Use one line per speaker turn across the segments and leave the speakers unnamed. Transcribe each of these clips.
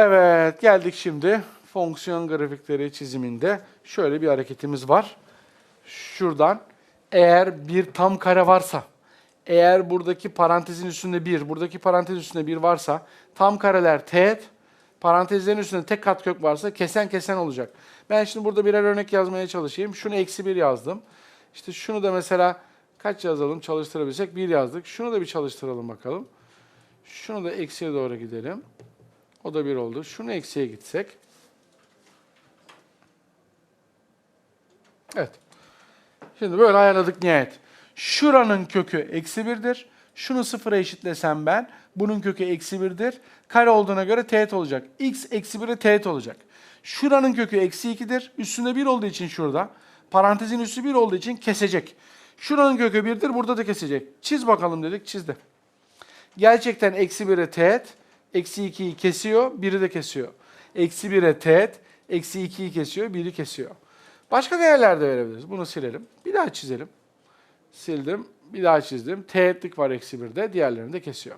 Evet geldik şimdi fonksiyon grafikleri çiziminde. Şöyle bir hareketimiz var. Şuradan eğer bir tam kare varsa, eğer buradaki parantezin üstünde bir, buradaki parantez üstünde bir varsa tam kareler teğet, parantezlerin üstünde tek katkök varsa kesen kesen olacak. Ben şimdi burada birer örnek yazmaya çalışayım. Şunu eksi bir yazdım. İşte şunu da mesela kaç yazalım çalıştırabilsek bir yazdık. Şunu da bir çalıştıralım bakalım. Şunu da eksiye doğru gidelim. O da bir oldu. Şunu eksiye gitsek. Evet. Şimdi böyle ayarladık nihayet. Şuranın kökü eksi birdir. Şunu sıfıra eşitlesem ben, bunun kökü eksi birdir. Kare olduğuna göre teğet olacak. x eksi 1'e teğet olacak. Şuranın kökü eksi 2'dir. Üstünde 1 olduğu için şurada. Parantezin üstü 1 olduğu için kesecek. Şuranın kökü 1'dir. Burada da kesecek. Çiz bakalım dedik. Çizdi. Gerçekten eksi 1'e teğet, eksi 2'yi kesiyor, 1'i de kesiyor. Eksi 1'e teğet, eksi 2'yi kesiyor, 1'i kesiyor. Başka değerler de verebiliriz. Bunu silelim. Bir daha çizelim. Sildim. Bir daha çizdim. Teğetlik var eksi 1'de. Diğerlerini de kesiyor.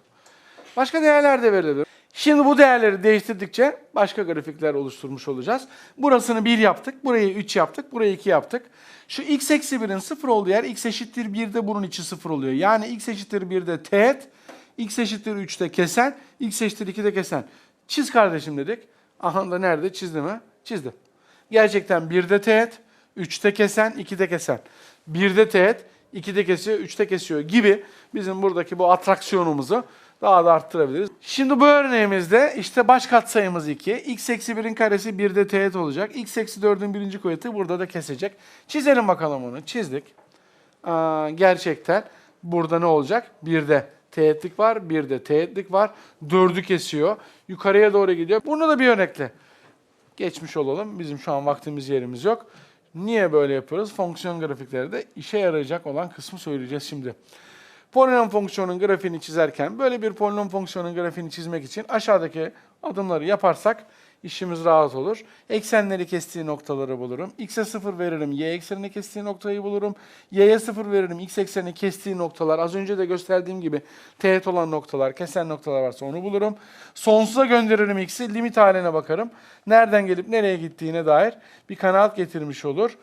Başka değerler de verilebilir. Şimdi bu değerleri değiştirdikçe başka grafikler oluşturmuş olacağız. Burasını 1 yaptık, burayı 3 yaptık, burayı 2 yaptık. Şu x eksi 1'in 0 olduğu yer x eşittir 1'de bunun içi 0 oluyor. Yani x eşittir 1'de teğet, x eşittir 3'te kesen, x eşittir 2'de kesen. Çiz kardeşim dedik. Aha da nerede çizdi mi? Çizdi. Gerçekten 1'de teğet, 3'te kesen, 2'de kesen. 1'de teğet, 2'de kesiyor, 3'te kesiyor gibi bizim buradaki bu atraksiyonumuzu daha da arttırabiliriz. Şimdi bu örneğimizde işte baş katsayımız 2. x eksi 1'in karesi 1'de teğet olacak. x eksi 4'ün birinci kuvveti burada da kesecek. Çizelim bakalım onu. Çizdik. Aa, gerçekten burada ne olacak? 1'de teğetlik var, 1'de teğetlik var. 4'ü kesiyor. Yukarıya doğru gidiyor. Bunu da bir örnekle geçmiş olalım. Bizim şu an vaktimiz yerimiz yok. Niye böyle yapıyoruz? Fonksiyon grafikleri de işe yarayacak olan kısmı söyleyeceğiz şimdi. Polinom fonksiyonun grafiğini çizerken böyle bir polinom fonksiyonun grafiğini çizmek için aşağıdaki adımları yaparsak işimiz rahat olur. Eksenleri kestiği noktaları bulurum. X'e 0 veririm, y eksenini kestiği noktayı bulurum. Y'ye 0 veririm, x eksenini kestiği noktalar. Az önce de gösterdiğim gibi teğet olan noktalar, kesen noktalar varsa onu bulurum. Sonsuza gönderirim x'i, limit haline bakarım. Nereden gelip nereye gittiğine dair bir kanaat getirmiş olur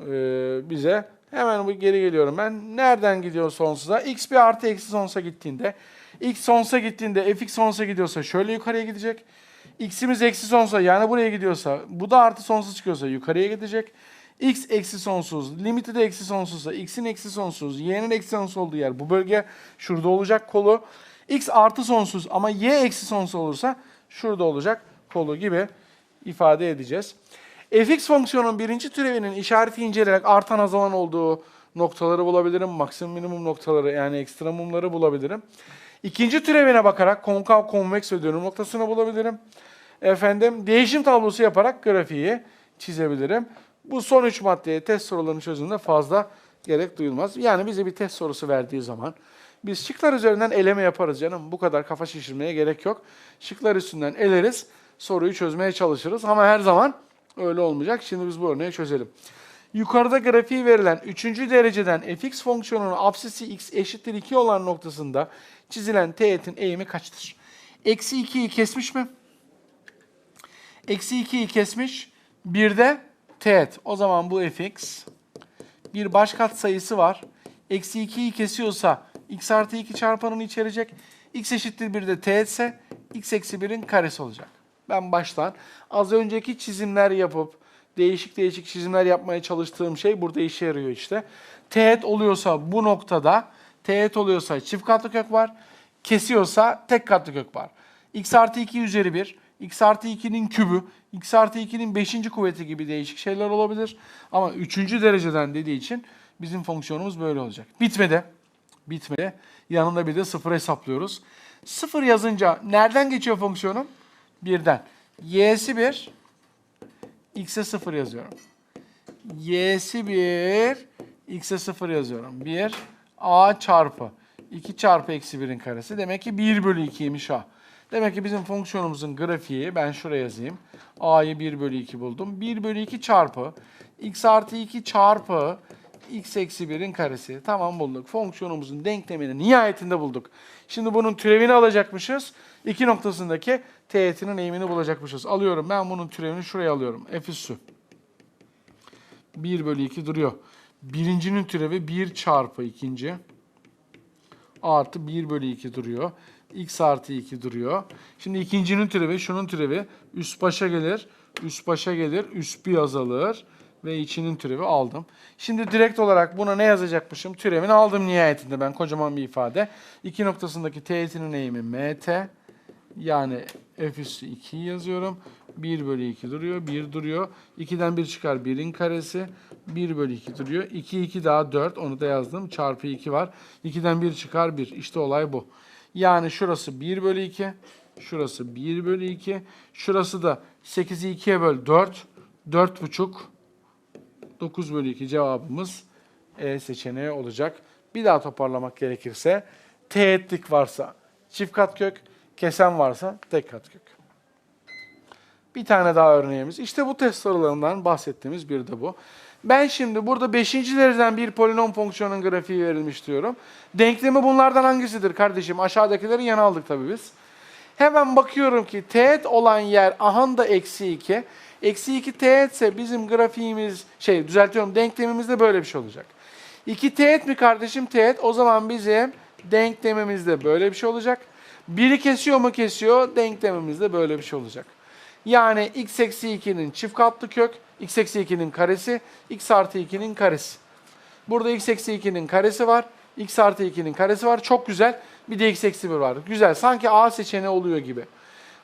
ee, bize. Hemen bu geri geliyorum ben. Nereden gidiyor sonsuza? X bir artı eksi sonsuza gittiğinde. X sonsuza gittiğinde fx sonsuza gidiyorsa şöyle yukarıya gidecek. X'imiz eksi sonsuza yani buraya gidiyorsa bu da artı sonsuz çıkıyorsa yukarıya gidecek. X eksi sonsuz, limiti de eksi sonsuzsa x'in eksi sonsuz, y'nin eksi sonsuz olduğu yer bu bölge şurada olacak kolu. X artı sonsuz ama y eksi sonsuz olursa şurada olacak kolu gibi ifade edeceğiz. fx fonksiyonun birinci türevinin işareti inceleyerek artan azalan olduğu noktaları bulabilirim. Maksimum minimum noktaları yani ekstremumları bulabilirim. İkinci türevine bakarak konkav konveks ve dönüm noktasını bulabilirim. Efendim değişim tablosu yaparak grafiği çizebilirim. Bu son üç maddeye test sorularının çözümünde fazla gerek duyulmaz. Yani bize bir test sorusu verdiği zaman biz şıklar üzerinden eleme yaparız canım. Bu kadar kafa şişirmeye gerek yok. Şıklar üstünden eleriz, soruyu çözmeye çalışırız ama her zaman öyle olmayacak. Şimdi biz bu örneği çözelim. Yukarıda grafiği verilen 3. dereceden fx fonksiyonunun apsisi x eşittir 2 olan noktasında çizilen teğetin eğimi kaçtır? Eksi 2'yi kesmiş mi? Eksi 2'yi kesmiş. Bir de teğet. O zaman bu fx bir baş kat sayısı var. Eksi 2'yi kesiyorsa x artı 2 çarpanını içerecek. x eşittir 1 de teğetse x eksi 1'in karesi olacak. Ben baştan az önceki çizimler yapıp değişik değişik çizimler yapmaya çalıştığım şey burada işe yarıyor işte. Teğet oluyorsa bu noktada, teğet oluyorsa çift katlı kök var, kesiyorsa tek katlı kök var. x artı 2 üzeri 1, x artı 2'nin kübü, x artı 2'nin 5. kuvveti gibi değişik şeyler olabilir. Ama 3. dereceden dediği için bizim fonksiyonumuz böyle olacak. Bitmedi. Bitmedi. Yanında bir de sıfır hesaplıyoruz. Sıfır yazınca nereden geçiyor fonksiyonum? Birden. y'si 1, x'e 0 yazıyorum. y'si 1, x'e 0 yazıyorum. 1, a çarpı 2 çarpı eksi 1'in karesi. Demek ki 1 bölü 2'ymiş a. Demek ki bizim fonksiyonumuzun grafiği, ben şuraya yazayım. a'yı 1 bölü 2 buldum. 1 bölü 2 çarpı x artı 2 çarpı x eksi 1'in karesi. Tamam bulduk. Fonksiyonumuzun denklemini nihayetinde bulduk. Şimdi bunun türevini alacakmışız. İki noktasındaki teğetinin eğimini bulacakmışız. Alıyorum ben bunun türevini şuraya alıyorum. F üssü. 1 bölü 2 duruyor. Birincinin türevi 1 çarpı ikinci artı 1 bölü 2 duruyor. X artı 2 duruyor. Şimdi ikincinin türevi, şunun türevi üst başa gelir, üst başa gelir, üst bir azalır ve içinin türevi aldım. Şimdi direkt olarak buna ne yazacakmışım? Türevini aldım nihayetinde ben kocaman bir ifade. İki noktasındaki teğetinin eğimi mt. Yani f üssü 2'yi yazıyorum. 1 bölü 2 duruyor. 1 duruyor. 2'den 1 çıkar 1'in karesi. 1 bölü 2 duruyor. 2, 2 daha 4. Onu da yazdım. Çarpı 2 var. 2'den 1 çıkar 1. İşte olay bu. Yani şurası 1 bölü 2. Şurası 1 bölü 2. Şurası da 8'i 2'ye böl 4. 4,5. 9 bölü 2 cevabımız E seçeneği olacak. Bir daha toparlamak gerekirse teğetlik varsa çift katkök, kesen varsa tek katkök. Bir tane daha örneğimiz. İşte bu test sorularından bahsettiğimiz bir de bu. Ben şimdi burada 5. dereceden bir polinom fonksiyonun grafiği verilmiş diyorum. Denklemi bunlardan hangisidir kardeşim? Aşağıdakileri yana aldık tabii biz. Hemen bakıyorum ki teğet olan yer ahan da eksi 2. Eksi 2 teğetse bizim grafiğimiz, şey düzeltiyorum denklemimizde böyle bir şey olacak. 2 teğet mi kardeşim? Teğet. O zaman bizim denklemimizde böyle bir şey olacak. Biri kesiyor mu kesiyor? Denklemimizde böyle bir şey olacak. Yani x eksi 2'nin çift katlı kök, x eksi 2'nin karesi, x artı 2'nin karesi. Burada x eksi 2'nin karesi var, x artı 2'nin karesi var. Çok güzel. Bir de x eksi 1 var. Güzel. Sanki A seçeneği oluyor gibi.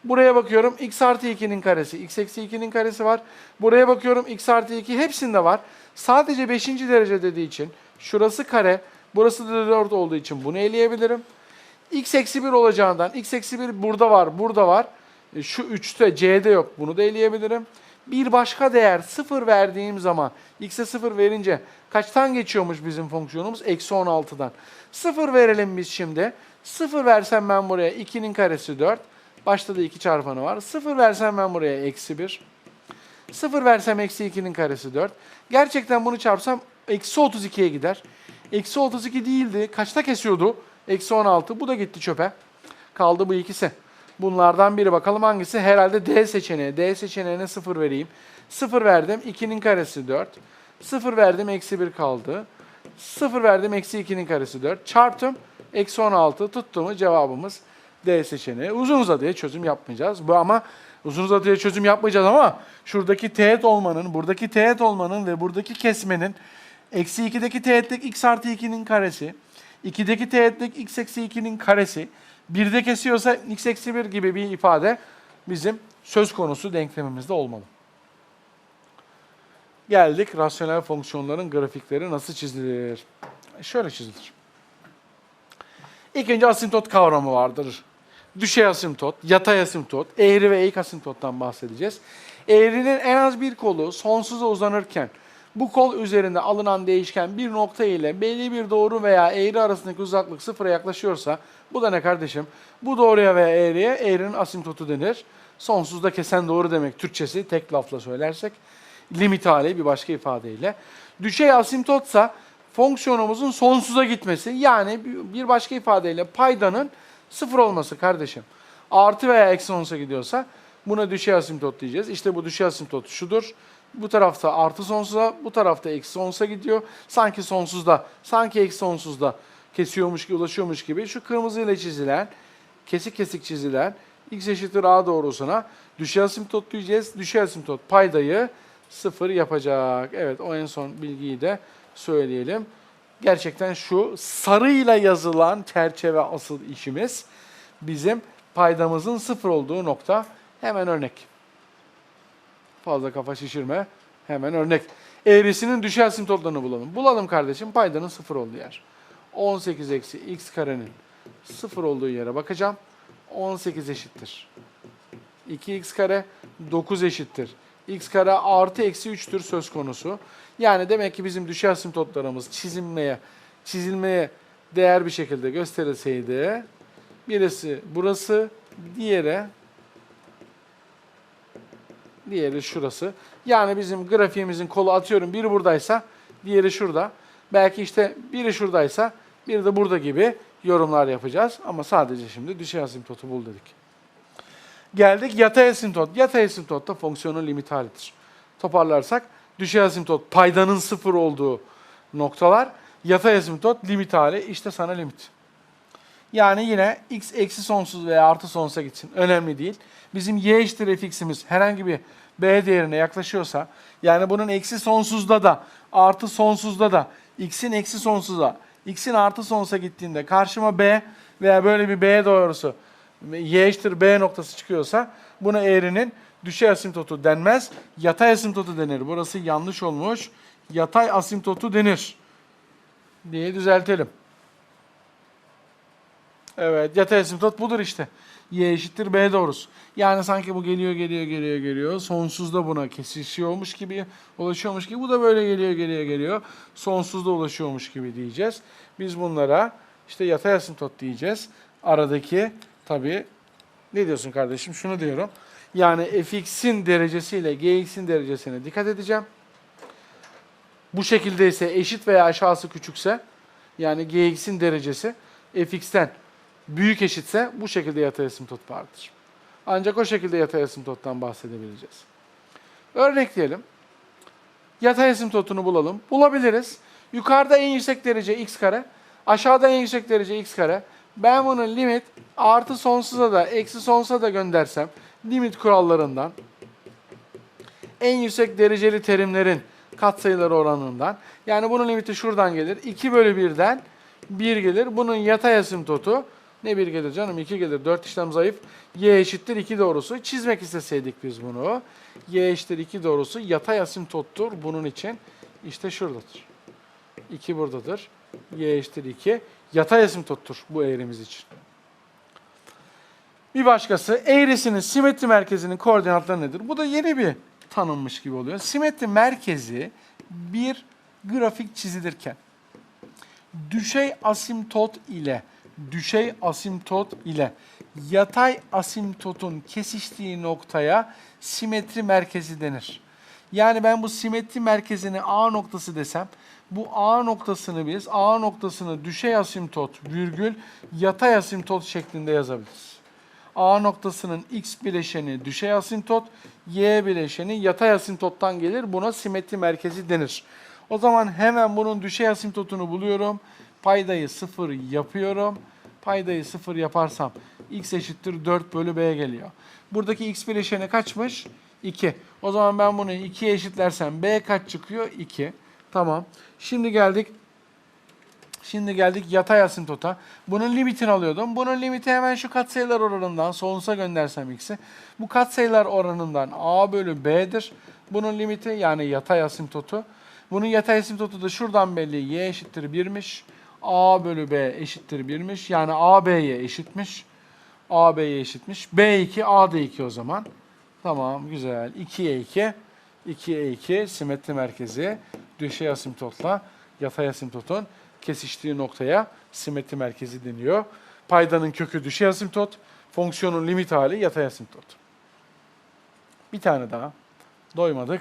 Buraya bakıyorum x artı 2'nin karesi, x eksi 2'nin karesi var. Buraya bakıyorum x artı 2 hepsinde var. Sadece 5. derece dediği için şurası kare, burası da 4 olduğu için bunu eleyebilirim. X eksi 1 olacağından x eksi 1 burada var, burada var. E, Şu 3'te C'de yok. Bunu da eleyebilirim. Bir başka değer 0 verdiğim zaman x'e 0 verince kaçtan geçiyormuş bizim fonksiyonumuz? Eksi 16'dan. 0 verelim biz şimdi. 0 versem ben buraya 2'nin karesi 4. Başta da 2 çarpanı var. 0 versem ben buraya eksi 1. 0 versem eksi 2'nin karesi 4. Gerçekten bunu çarpsam eksi 32'ye gider. Eksi 32 değildi. Kaçta kesiyordu? Eksi 16. Bu da gitti çöpe. Kaldı bu ikisi. Bunlardan biri bakalım hangisi? Herhalde D seçeneği. D seçeneğine 0 vereyim. 0 verdim. 2'nin karesi 4. 0 verdim. Eksi 1 kaldı. 0 verdim. Eksi 2'nin karesi 4. Çarptım. Eksi 16 tuttu mu cevabımız D seçeneği. Uzun uzadıya çözüm yapmayacağız. Bu ama uzun uzadıya çözüm yapmayacağız ama şuradaki teğet olmanın, buradaki teğet olmanın ve buradaki kesmenin eksi 2'deki teğetlik x artı 2'nin karesi, 2'deki teğetlik x eksi 2'nin karesi, 1'de kesiyorsa x eksi 1 gibi bir ifade bizim söz konusu denklemimizde olmalı. Geldik rasyonel fonksiyonların grafikleri nasıl çizilir? Şöyle çizilir. İlk önce asimtot kavramı vardır. Düşey asimtot, yatay asimtot, eğri ve eğik asimtottan bahsedeceğiz. Eğrinin en az bir kolu sonsuza uzanırken bu kol üzerinde alınan değişken bir nokta ile belli bir doğru veya eğri arasındaki uzaklık sıfıra yaklaşıyorsa bu da ne kardeşim? Bu doğruya veya eğriye eğrinin asimtotu denir. Sonsuzda kesen doğru demek Türkçesi tek lafla söylersek. Limit hali bir başka ifadeyle. Düşey asimtotsa fonksiyonumuzun sonsuza gitmesi yani bir başka ifadeyle paydanın sıfır olması kardeşim. Artı veya eksi sonsuza gidiyorsa buna düşey asimtot diyeceğiz. İşte bu düşey asimtot şudur. Bu tarafta artı sonsuza, bu tarafta eksi sonsuza gidiyor. Sanki sonsuzda, sanki eksi sonsuzda kesiyormuş gibi, ulaşıyormuş gibi şu kırmızı ile çizilen, kesik kesik çizilen x eşittir a doğrusuna düşey asimtot diyeceğiz. Düşey asimtot paydayı sıfır yapacak. Evet o en son bilgiyi de söyleyelim. Gerçekten şu sarıyla yazılan çerçeve asıl işimiz bizim paydamızın sıfır olduğu nokta. Hemen örnek. Fazla kafa şişirme. Hemen örnek. Eğrisinin düşey asimtotlarını bulalım. Bulalım kardeşim paydanın sıfır olduğu yer. 18 eksi x karenin sıfır olduğu yere bakacağım. 18 eşittir. 2x kare 9 eşittir. x kare artı eksi 3'tür söz konusu. Yani demek ki bizim düşey asimtotlarımız çizilmeye, çizilmeye değer bir şekilde gösterilseydi birisi burası, diğeri diğeri şurası. Yani bizim grafiğimizin kolu atıyorum biri buradaysa diğeri şurada. Belki işte biri şuradaysa biri de burada gibi yorumlar yapacağız. Ama sadece şimdi düşey asimtotu bul dedik. Geldik yatay asimtot. Yatay asimtot da fonksiyonun limit halidir. Toparlarsak düşey asimtot paydanın sıfır olduğu noktalar. Yatay asimtot limit hali işte sana limit. Yani yine x eksi sonsuz veya artı sonsuza gitsin. Önemli değil. Bizim y eşittir fx'imiz herhangi bir b değerine yaklaşıyorsa yani bunun eksi sonsuzda da artı sonsuzda da x'in eksi sonsuza x'in artı sonsuza gittiğinde karşıma b veya böyle bir b doğrusu y eşittir b noktası çıkıyorsa buna eğrinin düşey asimtotu denmez. Yatay asimtotu denir. Burası yanlış olmuş. Yatay asimtotu denir diye düzeltelim. Evet, yatay asimtot budur işte. Y eşittir B doğrusu. Yani sanki bu geliyor, geliyor, geliyor, geliyor. Sonsuzda buna kesişiyormuş gibi, ulaşıyormuş gibi. Bu da böyle geliyor, geliyor, geliyor. Sonsuzda ulaşıyormuş gibi diyeceğiz. Biz bunlara işte yatay asimtot diyeceğiz. Aradaki tabii ne diyorsun kardeşim? Şunu diyorum. Yani fx'in derecesiyle gx'in derecesine dikkat edeceğim. Bu şekilde ise eşit veya aşağısı küçükse yani gx'in derecesi fx'ten büyük eşitse bu şekilde yatay asimtot vardır. Ancak o şekilde yatay asimtottan bahsedebileceğiz. Örnekleyelim. Yatay asimtotunu bulalım. Bulabiliriz. Yukarıda en yüksek derece x kare, aşağıda en yüksek derece x kare. Ben bunun limit artı sonsuza da eksi sonsuza da göndersem limit kurallarından en yüksek dereceli terimlerin katsayıları oranından yani bunun limiti şuradan gelir. 2 bölü 1'den 1 gelir. Bunun yatay asimtotu ne 1 gelir canım 2 gelir. 4 işlem zayıf. Y eşittir 2 doğrusu. Çizmek isteseydik biz bunu. Y eşittir 2 doğrusu yatay asimtottur bunun için. İşte şuradadır. 2 buradadır. Y eşittir 2. Yatay asimtottur bu eğrimiz için. Bir başkası eğrisinin simetri merkezinin koordinatları nedir? Bu da yeni bir tanınmış gibi oluyor. Simetri merkezi bir grafik çizilirken düşey asimtot ile düşey asimtot ile yatay asimtotun kesiştiği noktaya simetri merkezi denir. Yani ben bu simetri merkezini A noktası desem bu A noktasını biz A noktasını düşey asimtot virgül yatay asimtot şeklinde yazabiliriz. A noktasının x bileşeni düşey asimtot, y bileşeni yatay asimtottan gelir. Buna simetri merkezi denir. O zaman hemen bunun düşey asimtotunu buluyorum. Paydayı sıfır yapıyorum. Paydayı sıfır yaparsam x eşittir 4 bölü b geliyor. Buradaki x bileşeni kaçmış? 2. O zaman ben bunu 2'ye eşitlersem b kaç çıkıyor? 2. Tamam. Şimdi geldik Şimdi geldik yatay asimtota. Bunun limitini alıyordum. Bunun limiti hemen şu katsayılar oranından sonsuza göndersem x'i. Bu katsayılar oranından a bölü b'dir. Bunun limiti yani yatay asimtotu. Bunun yatay asimtotu da şuradan belli. y eşittir 1'miş. A bölü b eşittir 1'miş. Yani a b'ye eşitmiş. a b'ye eşitmiş. b2 a da 2 o zaman. Tamam güzel. 2'ye 2. 2'ye 2 simetri merkezi düşey asimtotla yatay asimtotun kesiştiği noktaya simetri merkezi deniyor. Paydanın kökü düşey asimtot, fonksiyonun limit hali yatay asimtot. Bir tane daha. Doymadık.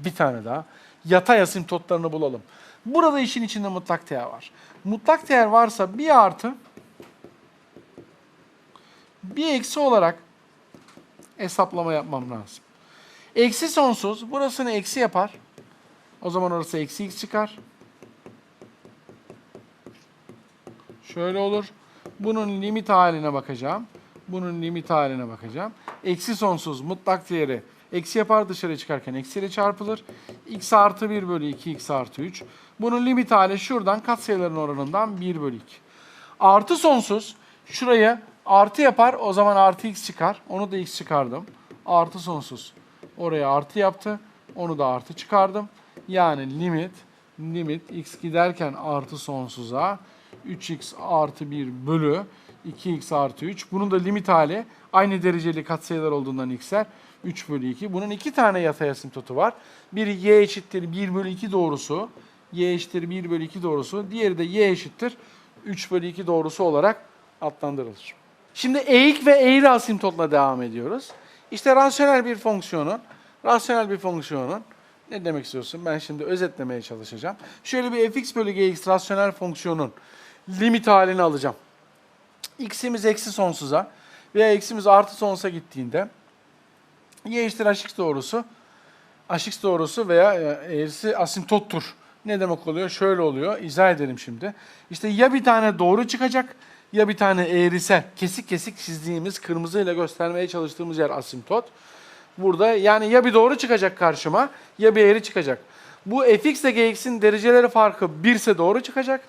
Bir tane daha. Yatay asimtotlarını bulalım. Burada işin içinde mutlak değer var. Mutlak değer varsa bir artı bir eksi olarak hesaplama yapmam lazım. Eksi sonsuz burasını eksi yapar. O zaman orası eksi x çıkar. Şöyle olur. Bunun limit haline bakacağım. Bunun limit haline bakacağım. Eksi sonsuz mutlak değeri eksi yapar dışarı çıkarken eksiyle çarpılır. x artı 1 bölü 2 x artı 3. Bunun limit hali şuradan katsayıların oranından 1 bölü 2. Artı sonsuz şuraya artı yapar o zaman artı x çıkar. Onu da x çıkardım. Artı sonsuz. Oraya artı yaptı. Onu da artı çıkardım. Yani limit limit x giderken artı sonsuza 3x artı 1 bölü 2x artı 3. Bunun da limit hali aynı dereceli katsayılar olduğundan x'ler 3 bölü 2. Bunun iki tane yatay asimtotu var. Biri y eşittir 1 bölü 2 doğrusu. Y eşittir 1 bölü 2 doğrusu. Diğeri de y eşittir 3 bölü 2 doğrusu olarak adlandırılır. Şimdi eğik ve eğri asimtotla devam ediyoruz. İşte rasyonel bir fonksiyonun, rasyonel bir fonksiyonun ne demek istiyorsun? Ben şimdi özetlemeye çalışacağım. Şöyle bir fx bölü gx rasyonel fonksiyonun limit halini alacağım. x'imiz eksi sonsuza. veya x'imiz artı sonsuza gittiğinde y eşittir hx doğrusu hx doğrusu veya e, eğrisi asimptottur. Ne demek oluyor? Şöyle oluyor. İzah edelim şimdi. İşte ya bir tane doğru çıkacak ya bir tane eğrisel. Kesik kesik çizdiğimiz, kırmızıyla göstermeye çalıştığımız yer asimptot. Burada yani ya bir doğru çıkacak karşıma ya bir eğri çıkacak. Bu fx ile gx'in dereceleri farkı 1 ise doğru çıkacak.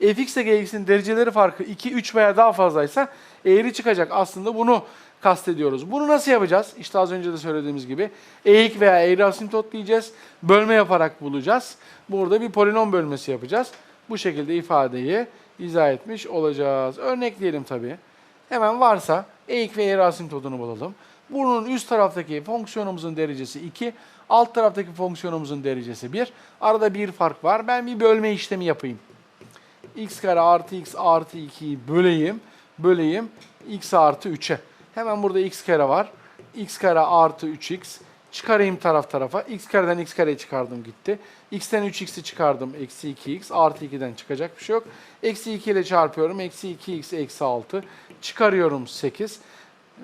fx ile gx'in dereceleri farkı 2, 3 veya daha fazlaysa eğri çıkacak. Aslında bunu kastediyoruz. Bunu nasıl yapacağız? İşte az önce de söylediğimiz gibi eğik veya eğri asimptot diyeceğiz. Bölme yaparak bulacağız. Burada bir polinom bölmesi yapacağız. Bu şekilde ifadeyi izah etmiş olacağız. Örnekleyelim tabii. Hemen varsa eğik ve eğri asimptotunu bulalım. Bunun üst taraftaki fonksiyonumuzun derecesi 2, alt taraftaki fonksiyonumuzun derecesi 1. Arada bir fark var. Ben bir bölme işlemi yapayım. x kare artı x artı 2'yi böleyim. Böleyim x artı 3'e. Hemen burada x kare var. x kare artı 3x. Çıkarayım taraf tarafa. x kareden x kareyi çıkardım gitti. x'ten 3x'i çıkardım. Eksi 2x. Artı 2'den çıkacak bir şey yok. Eksi 2 ile çarpıyorum. Eksi 2x eksi 6. Çıkarıyorum 8.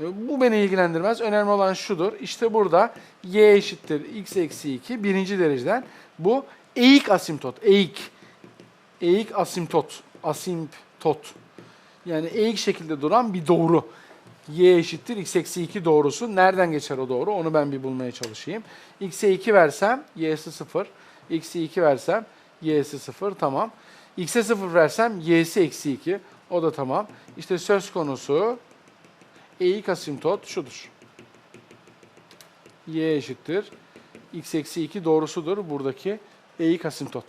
E, Bu beni ilgilendirmez. Önemli olan şudur. İşte burada y eşittir x eksi 2 birinci dereceden. Bu eğik asimptot. Eğik. Eğik asimptot. Asimptot. Yani eğik şekilde duran bir doğru. Y eşittir x eksi 2 doğrusu. Nereden geçer o doğru? Onu ben bir bulmaya çalışayım. x'e 2 versem y'si 0. x'e 2 versem y'si 0. Tamam. x'e 0 versem y'si eksi 2. O da tamam. İşte söz konusu eğik asimptot şudur. y eşittir. x eksi 2 doğrusudur buradaki eğik asimptot.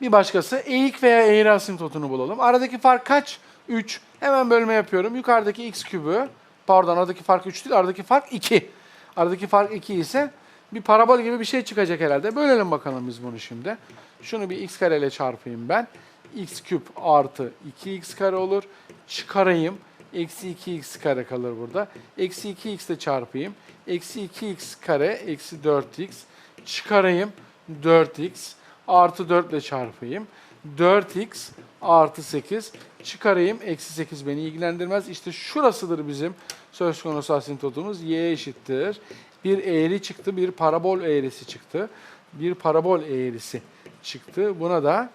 Bir başkası eğik veya eğri asimptotunu bulalım. Aradaki fark kaç? 3. Hemen bölme yapıyorum. Yukarıdaki x kübü, pardon aradaki fark 3 değil, aradaki fark 2. Aradaki fark 2 ise bir parabol gibi bir şey çıkacak herhalde. Bölelim bakalım biz bunu şimdi. Şunu bir x kare ile çarpayım ben. x küp artı 2x kare olur. Çıkarayım. Eksi 2x kare kalır burada. Eksi 2x ile çarpayım. Eksi 2x kare eksi 4x. Çıkarayım. 4x artı 4 ile çarpayım. 4x artı 8 çıkarayım. Eksi 8 beni ilgilendirmez. İşte şurasıdır bizim söz konusu asintotumuz. y eşittir. Bir eğri çıktı, bir parabol eğrisi çıktı. Bir parabol eğrisi çıktı. Buna da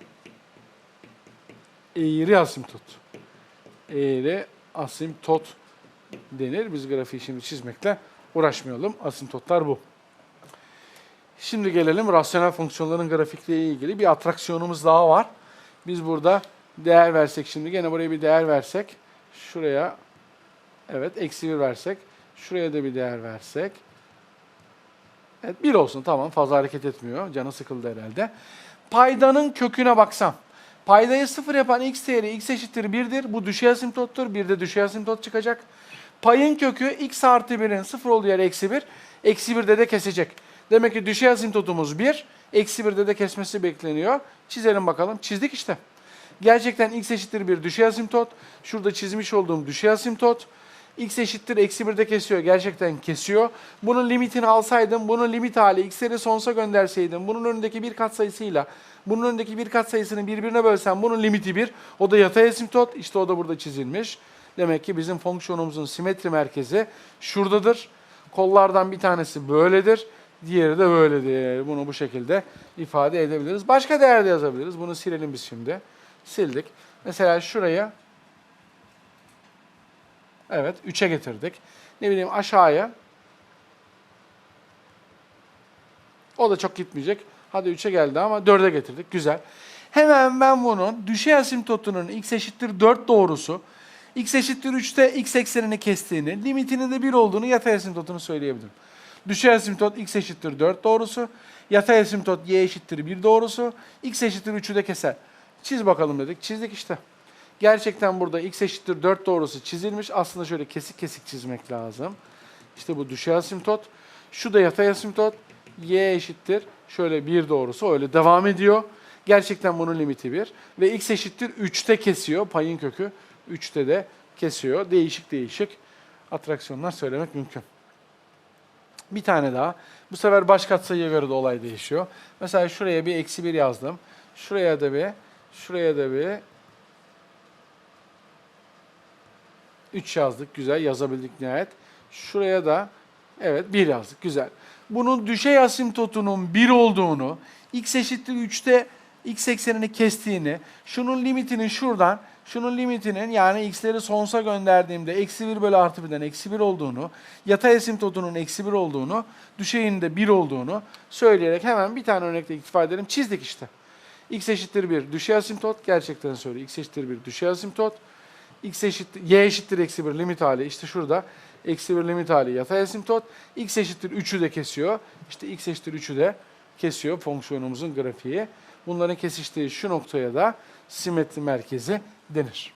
eğri asimtot. Eğri asimtot denir. Biz grafiği şimdi çizmekle uğraşmayalım. Asimptotlar bu. Şimdi gelelim rasyonel fonksiyonların grafikle ilgili bir atraksiyonumuz daha var. Biz burada değer versek şimdi gene buraya bir değer versek. Şuraya evet eksi bir versek. Şuraya da bir değer versek. Evet bir olsun tamam fazla hareket etmiyor. Canı sıkıldı herhalde. Paydanın köküne baksam. Paydayı sıfır yapan x değeri x eşittir 1'dir. Bu düşey asimptottur. Bir de düşey asimptot çıkacak. Payın kökü x artı 1'in sıfır olduğu yer eksi 1. Eksi 1'de de kesecek. Demek ki düşey asimtotumuz 1. Eksi 1'de de kesmesi bekleniyor. Çizelim bakalım. Çizdik işte. Gerçekten x eşittir 1 düşey asimtot. Şurada çizmiş olduğum düşey asimtot. x eşittir eksi 1'de kesiyor. Gerçekten kesiyor. Bunun limitini alsaydım, bunun limit hali x'leri sonsuza gönderseydim, bunun önündeki bir katsayısıyla, bunun önündeki bir katsayısını birbirine bölsem, bunun limiti 1. O da yatay asimtot. İşte o da burada çizilmiş. Demek ki bizim fonksiyonumuzun simetri merkezi şuradadır. Kollardan bir tanesi böyledir. Diğeri de böyledir. Bunu bu şekilde ifade edebiliriz. Başka değer de yazabiliriz. Bunu silelim biz şimdi. Sildik. Mesela şuraya evet 3'e getirdik. Ne bileyim aşağıya o da çok gitmeyecek. Hadi 3'e geldi ama 4'e getirdik. Güzel. Hemen ben bunun düşey asimtotunun x eşittir 4 doğrusu x eşittir 3'te x eksenini kestiğini, limitinin de 1 olduğunu yatay asimptotunu söyleyebilirim. Düşey asimptot x eşittir 4 doğrusu. Yatay asimptot y eşittir 1 doğrusu. x eşittir 3'ü de keser. Çiz bakalım dedik. Çizdik işte. Gerçekten burada x eşittir 4 doğrusu çizilmiş. Aslında şöyle kesik kesik çizmek lazım. İşte bu düşey asimptot. Şu da yatay asimptot. y eşittir. Şöyle 1 doğrusu öyle devam ediyor. Gerçekten bunun limiti 1. Ve x eşittir 3'te kesiyor. Payın kökü 3'te de kesiyor. Değişik değişik atraksiyonlar söylemek mümkün. Bir tane daha. Bu sefer baş katsayıya göre de olay değişiyor. Mesela şuraya bir eksi 1 yazdım. Şuraya da bir, şuraya da bir 3 yazdık. Güzel yazabildik nihayet. Şuraya da evet 1 yazdık. Güzel. Bunun düşey asimtotunun 1 olduğunu, x eşittir 3'te x eksenini kestiğini, şunun limitinin şuradan, şunun limitinin yani x'leri sonsuza gönderdiğimde eksi 1 bölü artı 1'den eksi 1 olduğunu, yatay asimtotunun eksi 1 olduğunu, düşeyinin de 1 olduğunu söyleyerek hemen bir tane örnekle iktifa edelim. Çizdik işte. X eşittir 1 düşey asimtot gerçekten söylüyor. x eşittir 1 düşey asimtot. x eşittir, y eşittir eksi 1 limit hali işte şurada. Eksi 1 limit hali yatay asimtot. x eşittir 3'ü de kesiyor. İşte x eşittir 3'ü de kesiyor fonksiyonumuzun grafiği. Bunların kesiştiği şu noktaya da simetri merkezi denir.